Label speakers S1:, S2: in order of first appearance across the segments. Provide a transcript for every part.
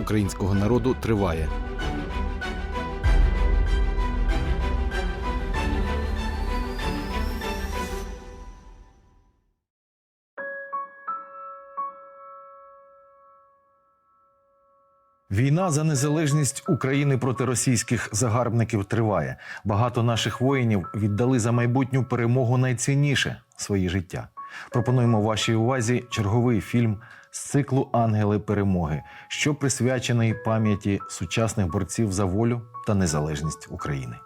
S1: українського народу триває.
S2: Війна за незалежність України проти російських загарбників триває. Багато наших воїнів віддали за майбутню перемогу найцінніше свої життя. Пропонуємо вашій увазі черговий фільм з циклу Ангели перемоги, що присвячений пам'яті сучасних борців за волю та незалежність України.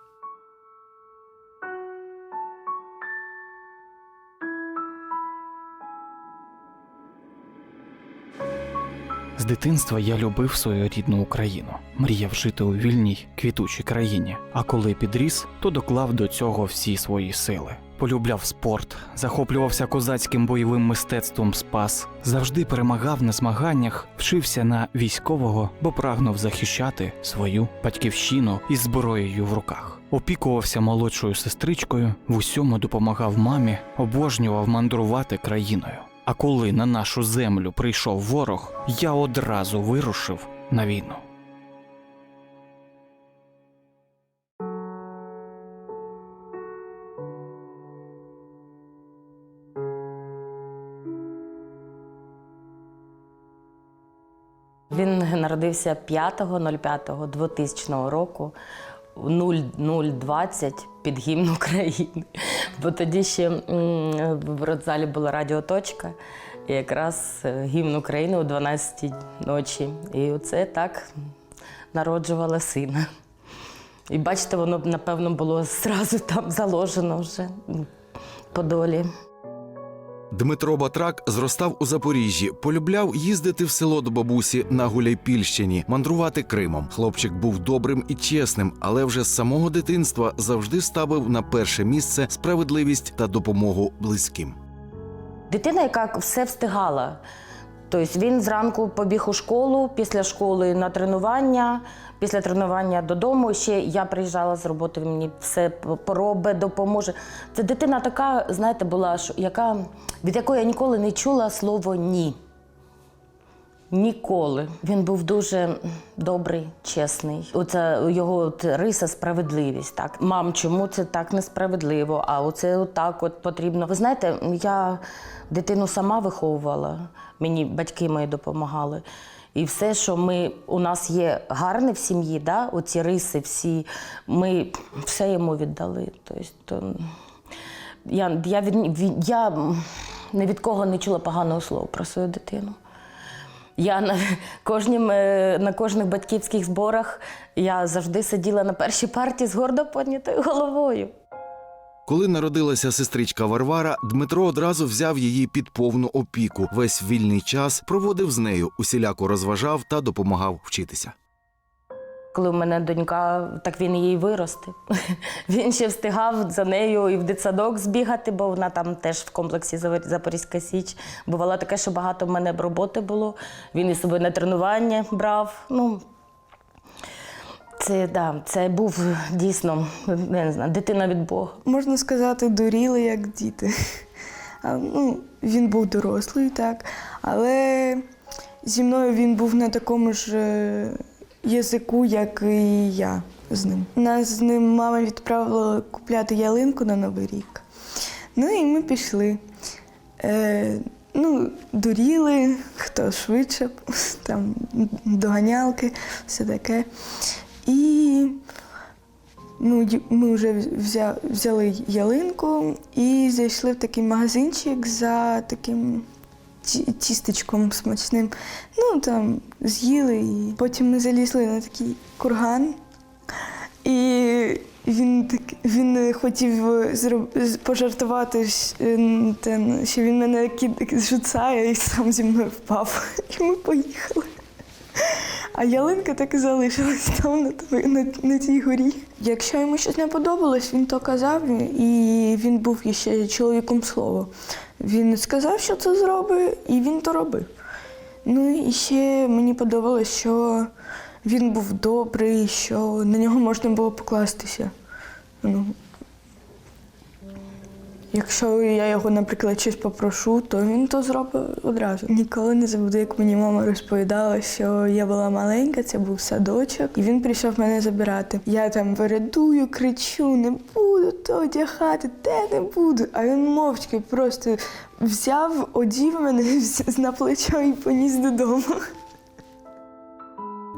S3: З дитинства я любив свою рідну Україну, мріяв жити у вільній, квітучій країні. А коли підріс, то доклав до цього всі свої сили. Полюбляв спорт, захоплювався козацьким бойовим мистецтвом спас, завжди перемагав на змаганнях, вчився на військового, бо прагнув захищати свою батьківщину із зброєю в руках. Опікувався молодшою сестричкою, в усьому допомагав мамі, обожнював мандрувати країною. А коли на нашу землю прийшов ворог, я одразу вирушив на війну.
S4: Він народився 5.05.2000 року в 0020 під гімн України. Бо тоді ще в родзалі була радіоточка, і якраз е, гімн України о 12 ночі. І оце так народжувала сина. І бачите, воно напевно було зразу там заложено вже по долі.
S1: Дмитро Батрак зростав у Запоріжжі, полюбляв їздити в село до бабусі на Гуляйпільщині, мандрувати Кримом. Хлопчик був добрим і чесним, але вже з самого дитинства завжди ставив на перше місце справедливість та допомогу близьким.
S4: Дитина, яка все встигала. Тобто він зранку побіг у школу, після школи на тренування, після тренування додому. Ще я приїжджала з роботи, він мені все поробить, допоможе. Це дитина така, знаєте, була, яка, від якої я ніколи не чула слово ні. Ніколи. Він був дуже добрий, чесний. Оце його от риса справедливість. Так, мам, чому це так несправедливо? А оце отак от потрібно. Ви знаєте, я дитину сама виховувала, мені батьки мої допомагали. І все, що ми у нас є гарне в сім'ї, да, оці риси, всі, ми все йому віддали. Тобто, я, я, від, від- я ні від кого не чула поганого слова про свою дитину. Я на, кожнім, е, на кожних батьківських зборах я завжди сиділа на першій партії з гордо піднятою головою.
S1: Коли народилася сестричка Варвара, Дмитро одразу взяв її під повну опіку. Весь вільний час проводив з нею, усіляко розважав та допомагав вчитися.
S4: Коли у мене донька, так він її виростив. Він ще встигав за нею і в дитсадок збігати, бо вона там теж в комплексі Запорізька Січ. Бувало таке, що багато в мене роботи було. Він із собою на тренування брав. Ну, це, да, це був дійсно я не знаю, дитина від Бога.
S5: можна сказати, дуріли як діти. А, ну, він був дорослий, так, але зі мною він був на такому ж е, язику, як і я з ним. Нас з ним мама відправила купляти ялинку на Новий рік. Ну і ми пішли. Е, ну, дуріли, хто швидше, там доганялки, все таке. І Ну, ми вже взяли ялинку і зайшли в такий магазинчик за таким тістечком смачним. Ну, там з'їли, і потім ми залізли на такий курган. І він, так, він хотів зроб- пожартувати, що він мене кид- шуцає і сам зі мною впав. І ми поїхали. А ялинка так і залишилась там на, той- на, на тій горі. Якщо йому щось не подобалось, він то казав, і він був ще чоловіком слова. Він сказав, що це зробить, і він то робив. Ну і ще мені подобалось, що він був добрий, що на нього можна було покластися. Ну, Якщо я його, наприклад, щось попрошу, то він то зробить одразу. Ніколи не забуду, як мені мама розповідала, що я була маленька, це був садочок, і він прийшов мене забирати. Я там вередую, кричу, не буду то одягати, де не буду. А він мовчки просто взяв, одів мене на плечо і поніс додому.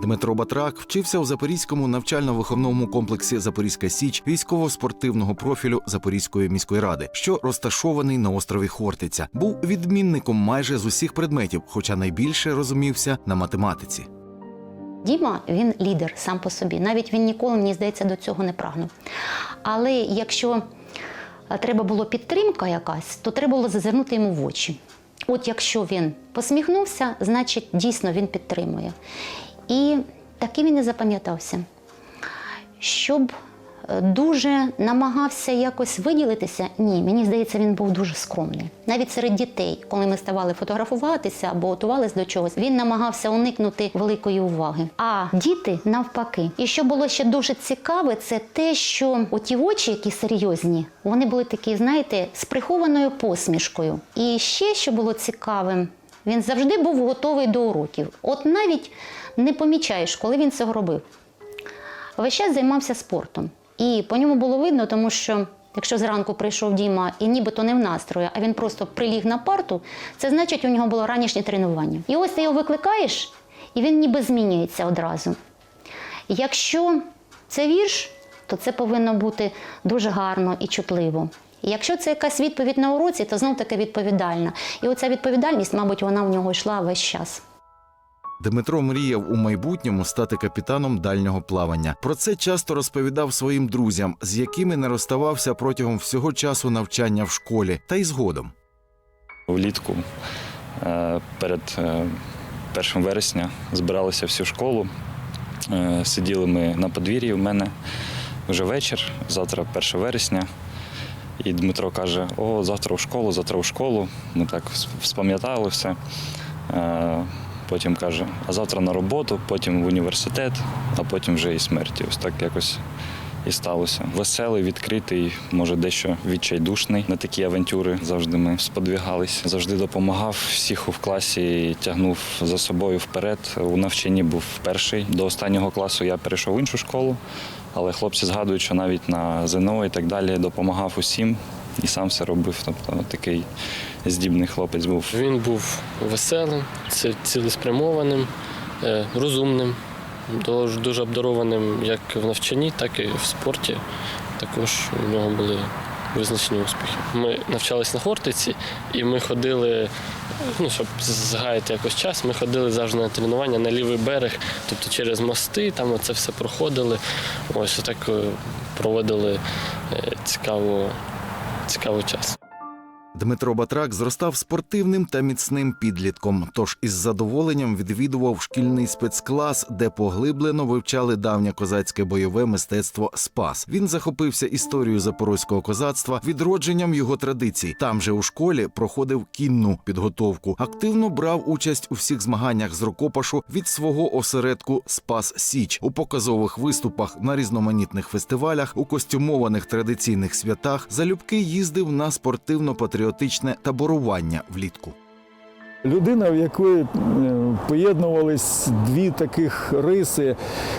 S1: Дмитро Батрак вчився у Запорізькому навчально-виховному комплексі Запорізька Січ військово-спортивного профілю Запорізької міської ради, що розташований на острові Хортиця. Був відмінником майже з усіх предметів, хоча найбільше розумівся на математиці.
S6: Діма він лідер сам по собі. Навіть він ніколи, мені здається, до цього не прагнув. Але якщо е, треба було підтримка якась, то треба було зазирнути йому в очі. От якщо він посміхнувся, значить дійсно він підтримує. І таким він і запам'ятався. Щоб е, дуже намагався якось виділитися, ні, мені здається, він був дуже скромний. Навіть серед дітей, коли ми ставали фотографуватися або готувалися до чогось, він намагався уникнути великої уваги. А діти навпаки. І що було ще дуже цікаве, це те, що оті очі, які серйозні, вони були такі, знаєте, з прихованою посмішкою. І ще що було цікавим, він завжди був готовий до уроків. От навіть не помічаєш, коли він цього робив весь час займався спортом. І по ньому було видно, тому що якщо зранку прийшов Діма і нібито не в настрої, а він просто приліг на парту, це значить, у нього було ранішнє тренування. І ось ти його викликаєш, і він ніби змінюється одразу. Якщо це вірш, то це повинно бути дуже гарно і чутливо. І якщо це якась відповідь на уроці, то знов таки відповідальна. І оця відповідальність, мабуть, вона в нього йшла весь час.
S1: Дмитро мріяв у майбутньому стати капітаном дальнього плавання. Про це часто розповідав своїм друзям, з якими не розставався протягом всього часу навчання в школі, та й згодом.
S7: Влітку е, перед е, 1 вересня збиралися всю школу. Е, Сиділи ми на подвір'ї у мене вже вечір, завтра 1 вересня. І Дмитро каже: О, завтра в школу, завтра в школу. Ми так спам'ятали все. Потім каже, а завтра на роботу, потім в університет, а потім вже і смерті. Ось так якось і сталося. Веселий, відкритий, може дещо відчайдушний. На такі авантюри завжди ми сподвігались. Завжди допомагав всіх в класі, тягнув за собою вперед. У навчанні був перший. До останнього класу я перейшов в іншу школу, але хлопці згадують, що навіть на ЗНО і так далі допомагав усім і сам все робив. Тобто такий здібний хлопець був.
S8: Він був веселим, цілеспрямованим, е, розумним, дуже, обдарованим як в навчанні, так і в спорті. Також у нього були визначені успіхи. Ми навчались на Хортиці, і ми ходили, ну, щоб згаяти якось час, ми ходили завжди на тренування на лівий берег, тобто через мости, там це все проходили. Ось так е, проводили е, цікаву цікавий час.
S1: Дмитро Батрак зростав спортивним та міцним підлітком, тож із задоволенням відвідував шкільний спецклас, де поглиблено вивчали давнє козацьке бойове мистецтво Спас. Він захопився історією запорозького козацтва, відродженням його традицій. Там же у школі проходив кінну підготовку. Активно брав участь у всіх змаганнях з рукопашу від свого осередку Спас Січ у показових виступах на різноманітних фестивалях, у костюмованих традиційних святах. Залюбки їздив на спортивно-патріотичне таборування влітку.
S9: Людина, в якої е, поєднувались дві таких риси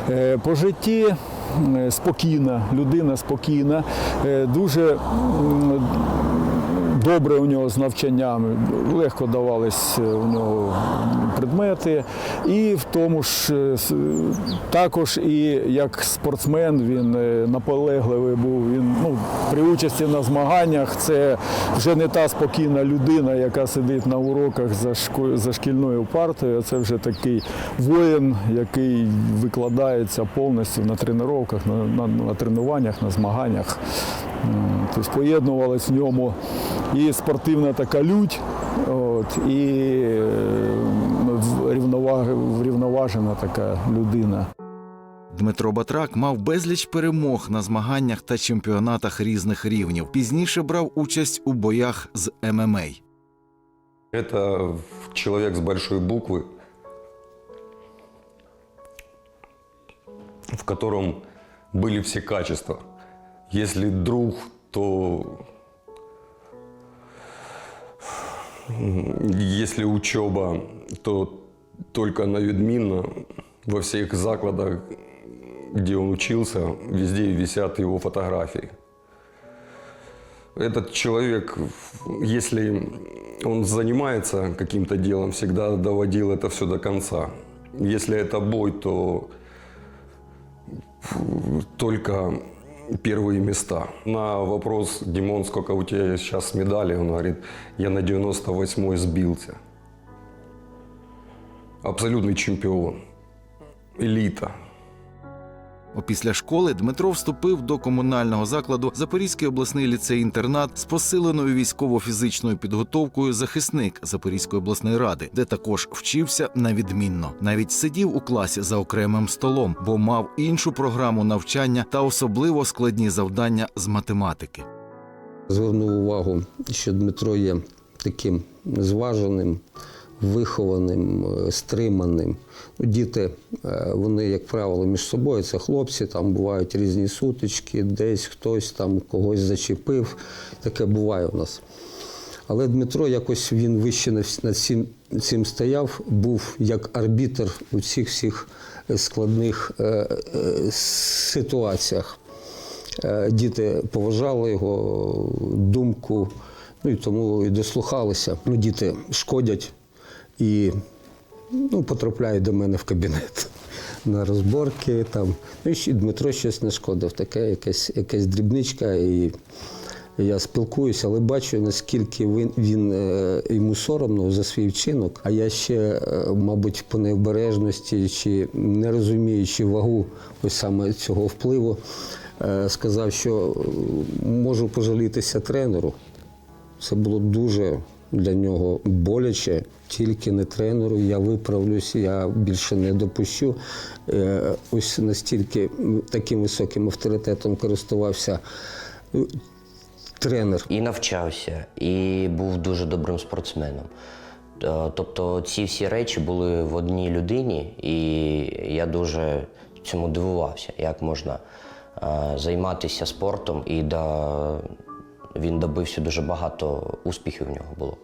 S9: Е, по житті е, спокійна, людина спокійна, дуже добре у нього з навчанням, легко давались е, у нього предмети. І в тому ж е, також і як спортсмен він е, наполегливий був. Він ну, при участі на змаганнях це вже не та спокійна людина, яка сидить на уроках за, шко- за шкільною партою. а Це вже такий воїн, який викладається повністю на тренуваннях, на, на, на тренуваннях, на змаганнях. М, Тобто поєднувалась в ньому і спортивна така лють, от, і е, врівноваг- врівноважена така людина.
S1: Дмитро Батрак мав безліч перемог на змаганнях та чемпіонатах різних рівнів. Пізніше брав участь у боях з ММА.
S10: Это человек с большой буквы, в котором были все качества. Если друг, то если учеба, то только на відмінно. Во всех закладах, где он учился, везде висят его фотографии. Этот человек, если он занимается каким-то делом, всегда доводил это все до конца. Если это бой, то только первые места. На вопрос, Димон, сколько у тебя сейчас медалей, он говорит, я на 98-й сбился. Абсолютный чемпион. Элита.
S1: Опісля школи Дмитро вступив до комунального закладу Запорізький обласний ліцей-інтернат з посиленою військово-фізичною підготовкою захисник Запорізької обласної ради, де також вчився на відмінно. Навіть сидів у класі за окремим столом, бо мав іншу програму навчання та особливо складні завдання з математики.
S11: Звернув увагу, що Дмитро є таким зваженим, вихованим, е, стриманим. Ну, Діти, е, вони, як правило, між собою це хлопці, там бувають різні сутички, десь хтось там когось зачепив. Таке буває у нас. Але Дмитро якось він вище над цим, цим стояв, був як арбітр у цих всіх складних е, е, ситуаціях. Е, Діти поважали його думку, ну і тому і дослухалися. Ну, діти шкодять і ну, потрапляють до мене в кабінет на розборки. Там. Ну, і Дмитро щось не шкодив, таке якась, якась дрібничка. І я спілкуюся, але бачу, наскільки він, він е, йому соромно за свій вчинок. А я ще, е, мабуть, по необережності чи не розуміючи вагу ось саме цього впливу, е, сказав, що можу пожалітися тренеру. Це було дуже для нього боляче, тільки не тренеру. Я виправлюсь, я більше не допущу. Е, Ось настільки таким високим авторитетом користувався е, тренер.
S12: І навчався, і був дуже добрим спортсменом. Е, Тобто ці всі речі були в одній людині, і я дуже цьому дивувався, як можна займатися спортом, і да, він добився дуже багато успіхів у нього було.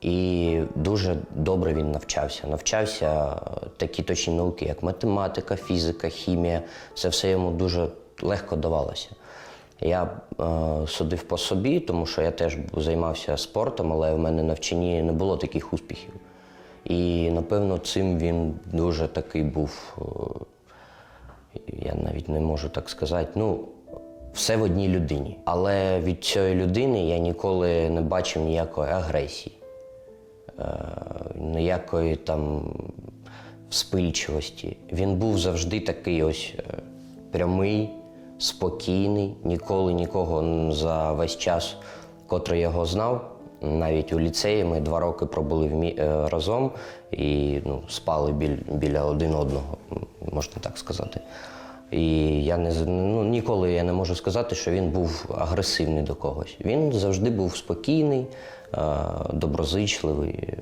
S12: І дуже добре він навчався. Навчався такі точні науки, як математика, фізика, хімія. Це все йому дуже легко давалося. Я е, судив по собі, тому що я теж займався спортом, але в мене на вченні не було таких успіхів. І напевно цим він дуже такий був. е, Я навіть не можу так сказати. Ну, все в одній людині. Але від цієї людини я ніколи не бачив ніякої агресії, е, ніякої там вспильчивості. Він був завжди такий ось е, прямий, спокійний, ніколи нікого за весь час, котрий його знав. Навіть у ліцеї ми два роки пробули вмі- е, разом і ну, спали біль, біля один одного, можна так сказати. І я не з- ну, ніколи я не можу сказати, що він був агресивний до когось. Він завжди був спокійний, доброзичливий.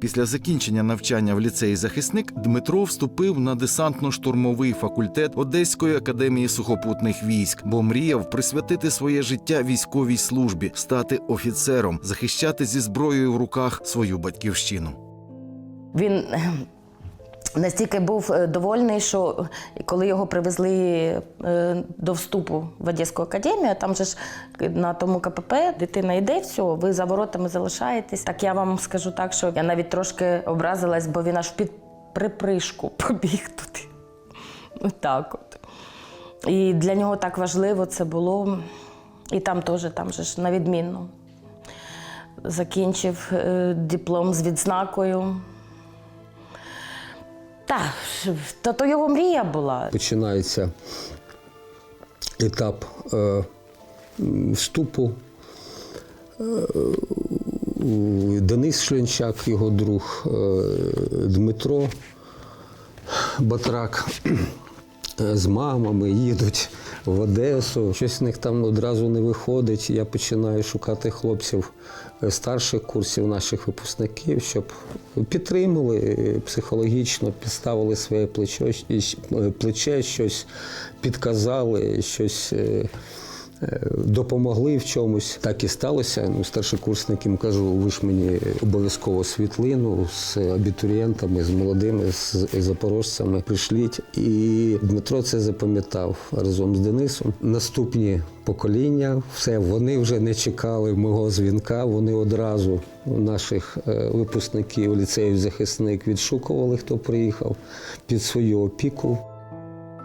S1: Після закінчення навчання в ліцеї захисник Дмитро вступив на десантно-штурмовий факультет Одеської академії сухопутних військ, бо мріяв присвятити своє життя військовій службі, стати офіцером, захищати зі зброєю в руках свою батьківщину.
S4: Він настільки був е, довольний, що коли його привезли е, до вступу в Одеську академію, там же ж на тому КПП дитина йде, все, ви за воротами залишаєтесь. Так я вам скажу так, що я навіть трошки образилась, бо він аж під припришку побіг туди. Отак от. І для нього так важливо це було. І там теж, там же ж на відмінно. Закінчив е, диплом з відзнакою. Так, то, то його мрія була.
S11: Починається етап е, вступу. Е, Денис Шленчак, його друг е, Дмитро Батрак з мамами їдуть в Одесу. Щось в них там одразу не виходить. Я починаю шукати хлопців старших курсів наших випускників, щоб підтримали е, психологічно, підставили своє плечо, е, плече, щось підказали, щось. Е, Допомогли в чомусь. Так і сталося. Ну, старшокурсникам кажу, ви ж мені обов'язково світлину з абітурієнтами, з молодими, з запорожцями прийшліть. І Дмитро це запам'ятав разом з Денисом. Наступні покоління, все, вони вже не чекали мого дзвінка. Вони одразу наших е, випускників ліцеїв захисник відшукували, хто приїхав під свою опіку.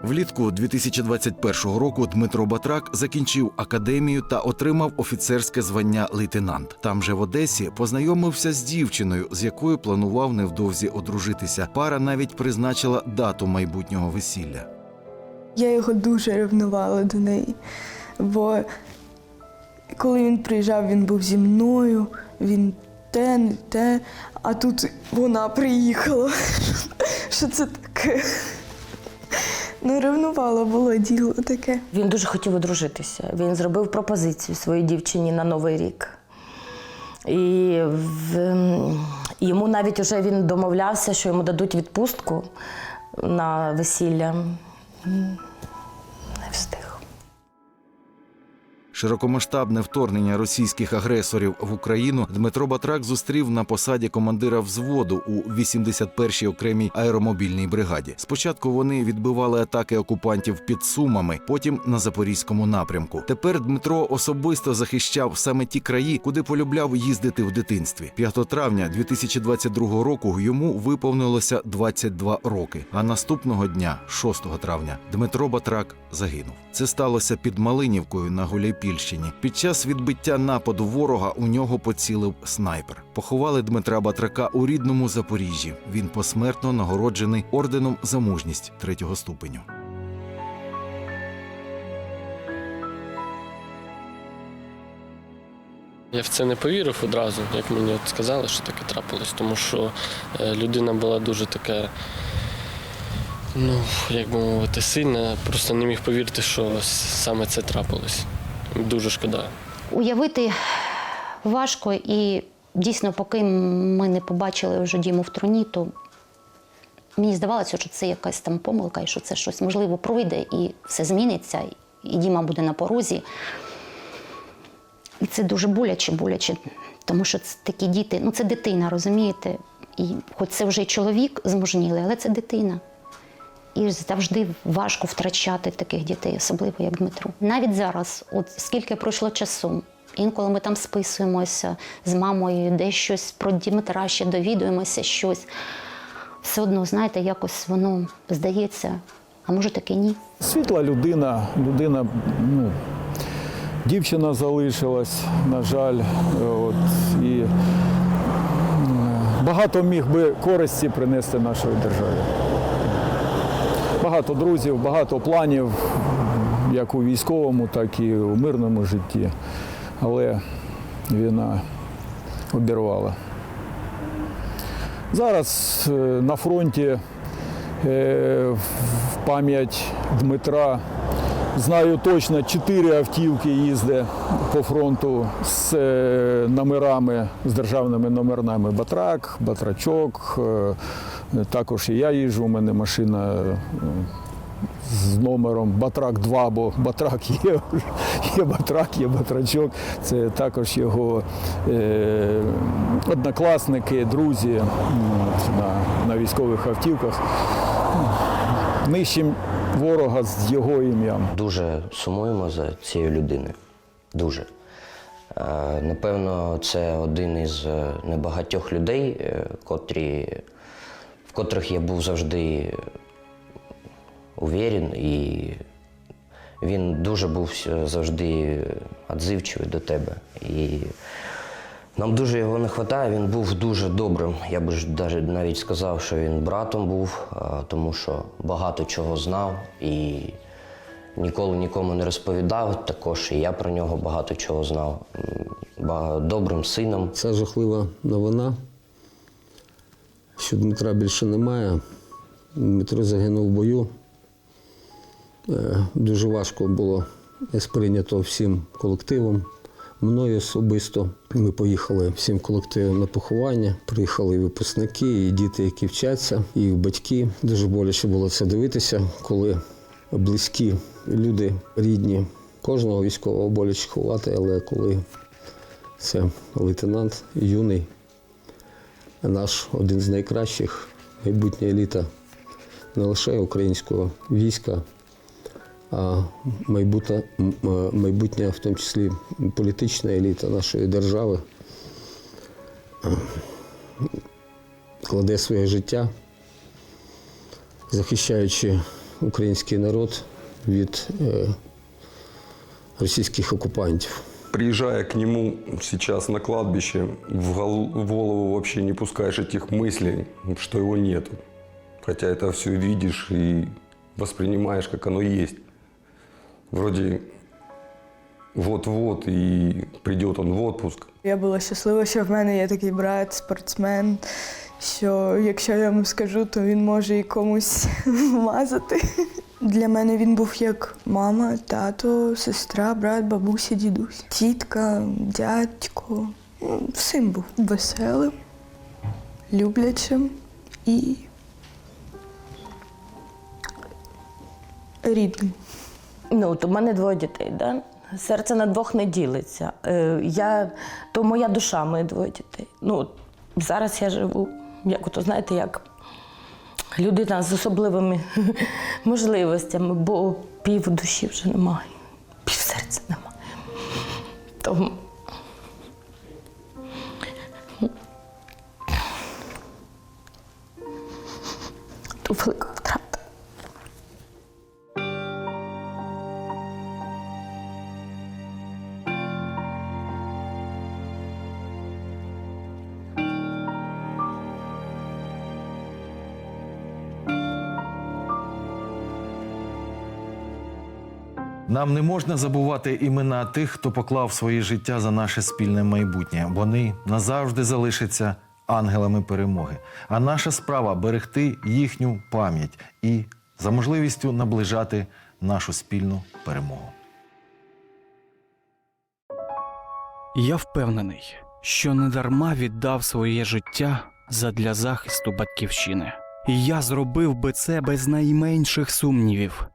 S1: Влітку 2021 року Дмитро Батрак закінчив академію та отримав офіцерське звання лейтенант. Там же в Одесі познайомився з дівчиною, з якою планував невдовзі одружитися. Пара навіть призначила дату майбутнього весілля.
S5: Я його дуже ревнувала до неї. Бо коли він приїжджав, він був зі мною, він те, не те, а тут вона приїхала. Що це таке? Ну, ревнувала було діло таке.
S4: Він дуже хотів одружитися. Він зробив пропозицію своїй дівчині на Новий рік. І в, ем, йому навіть вже він домовлявся, що йому дадуть відпустку на весілля.
S1: Широкомасштабне вторгнення російських агресорів в Україну Дмитро Батрак зустрів на посаді командира взводу у 81-й окремій аеромобільній бригаді. Спочатку вони відбивали атаки окупантів під Сумами, потім на запорізькому напрямку. Тепер Дмитро особисто захищав саме ті краї, куди полюбляв їздити в дитинстві. 5 травня 2022 року йому виповнилося 22 роки. А наступного дня, 6 травня, Дмитро Батрак загинув. Це сталося під Малинівкою на Гуляйпільщині. Під час відбиття нападу ворога у нього поцілив снайпер. Поховали Дмитра Батрака у рідному Запоріжжі. Він посмертно нагороджений орденом за мужність третього ступеню.
S8: Я в це не повірив одразу, як мені от сказали, що таке трапилось, тому що е, людина була дуже така, ну, як би мовити, сильна. Просто не міг повірити, що саме це трапилось. Дуже шкода.
S6: Уявити важко, і дійсно, поки ми не побачили вже Діму в труні, то мені здавалося, що це якась там помилка, і що це щось можливо пройде, і все зміниться, і Діма буде на порозі. І це дуже боляче, боляче, тому що це такі діти, ну це дитина, розумієте? І хоч це вже чоловік змужнілий, але це дитина. І завжди важко втрачати таких дітей, особливо як Дмитро. Навіть зараз, от скільки пройшло часу, інколи ми там списуємося з мамою, десь щось про Дмитра ще довідуємося щось. Все одно, знаєте, якось воно здається, а може таки ні.
S9: Світла людина, людина, ну, дівчина залишилась, на жаль. От, і багато міг би користі принести нашій державі. Багато друзів, багато планів, як у військовому, так і у мирному житті. Але війна обірвала. Зараз е, на фронті е, в пам'ять Дмитра знаю точно, чотири автівки їздить по фронту з е, номерами, з державними номернами Батрак, Батрачок. Також і я їжджу, у мене машина е, з номером Батрак 2, бо Батрак є, є Батрак, є Батрачок. Це також його е, однокласники, друзі на, на військових автівках. Нищим ворога з його ім'ям.
S12: Дуже сумуємо за цією людиною. Дуже. Е, Напевно, це один із е, небагатьох людей, котрі, котрих я був завжди уверен, і він дуже був завжди відзивчивий до тебе. І нам дуже його не вистачає, він був дуже добрим. Я би навіть сказав, що він братом був, тому що багато чого знав і ніколи нікому не розповідав. Також і я про нього багато чого знав. Добрим сином.
S11: Ця жахлива новина, що Дмитра більше немає. Дмитро загинув в бою. Е, Дуже важко було сприйнято всім колективом. Мною особисто ми поїхали всім колективом на поховання. Приїхали і випускники, і діти, які вчаться, і батьки. Дуже боляче було це дивитися, коли близькі люди, рідні, кожного військового боляче ховати, але коли це лейтенант юний, наш один з найкращих, майбутня еліта не лише українського війська, а майбутня, м- майбутня, в тому числі політична еліта нашої держави, е, кладе своє життя, захищаючи український народ від е, російських окупантів
S10: Приезжая к нему сейчас на кладбище, в гол- в голову вообще не пускаешь этих мыслей, что его нету. Хотя это все видишь и воспринимаешь, как оно есть. Вроде вот-вот и придет он в отпуск.
S5: Я була щаслива, що в мене є такий брат, спортсмен, що якщо я йому скажу, то він може і комусь вмазати. Для мене він був як мама, тато, сестра, брат, бабуся, дідусь, тітка, дядько. Ну, Всім був веселим, люблячим і рідним.
S4: Ну, от у мене двоє дітей, да? серце на двох не ділиться. Е, я, то моя душа, мої двоє дітей. Ну, зараз я живу, як ото, знаєте, як людина з особливими можливостями, бо пів душі вже немає, пів серця немає. Тому то
S2: Нам не можна забувати імена тих, хто поклав своє життя за наше спільне майбутнє. Вони назавжди залишаться ангелами перемоги. А наша справа берегти їхню пам'ять і за можливістю наближати нашу спільну перемогу.
S3: Я впевнений, що недарма віддав своє життя задля захисту батьківщини. І я зробив би це без найменших сумнівів,